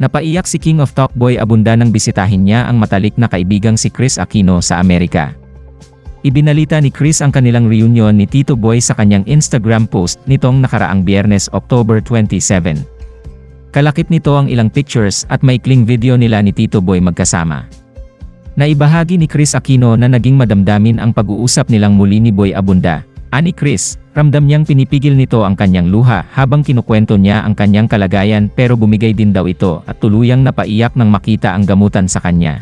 Napaiyak si King of Talk Boy Abunda nang bisitahin niya ang matalik na kaibigang si Chris Aquino sa Amerika. Ibinalita ni Chris ang kanilang reunion ni Tito Boy sa kanyang Instagram post nitong nakaraang biyernes October 27. Kalakip nito ang ilang pictures at maikling video nila ni Tito Boy magkasama. Naibahagi ni Chris Aquino na naging madamdamin ang pag-uusap nilang muli ni Boy Abunda. Ani Chris, ramdam niyang pinipigil nito ang kanyang luha habang kinukwento niya ang kanyang kalagayan pero bumigay din daw ito at tuluyang napaiyak nang makita ang gamutan sa kanya.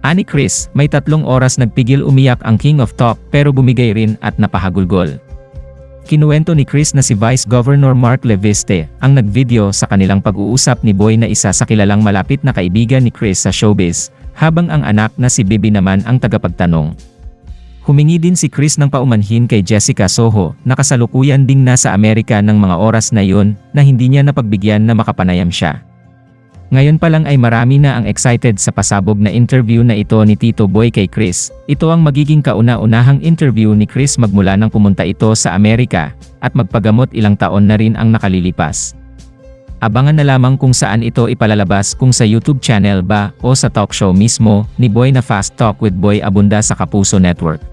Ani Chris, may tatlong oras nagpigil umiyak ang King of Talk pero bumigay rin at napahagulgol. Kinuwento ni Chris na si Vice Governor Mark Leviste ang nagvideo sa kanilang pag-uusap ni Boy na isa sa kilalang malapit na kaibigan ni Chris sa showbiz, habang ang anak na si Bibi naman ang tagapagtanong. Humingi din si Chris ng paumanhin kay Jessica Soho na kasalukuyan ding nasa Amerika ng mga oras na yun na hindi niya napagbigyan na makapanayam siya. Ngayon pa lang ay marami na ang excited sa pasabog na interview na ito ni Tito Boy kay Chris. Ito ang magiging kauna-unahang interview ni Chris magmula nang pumunta ito sa Amerika at magpagamot ilang taon na rin ang nakalilipas. Abangan na lamang kung saan ito ipalalabas kung sa YouTube channel ba o sa talk show mismo ni Boy na Fast Talk with Boy Abunda sa Kapuso Network.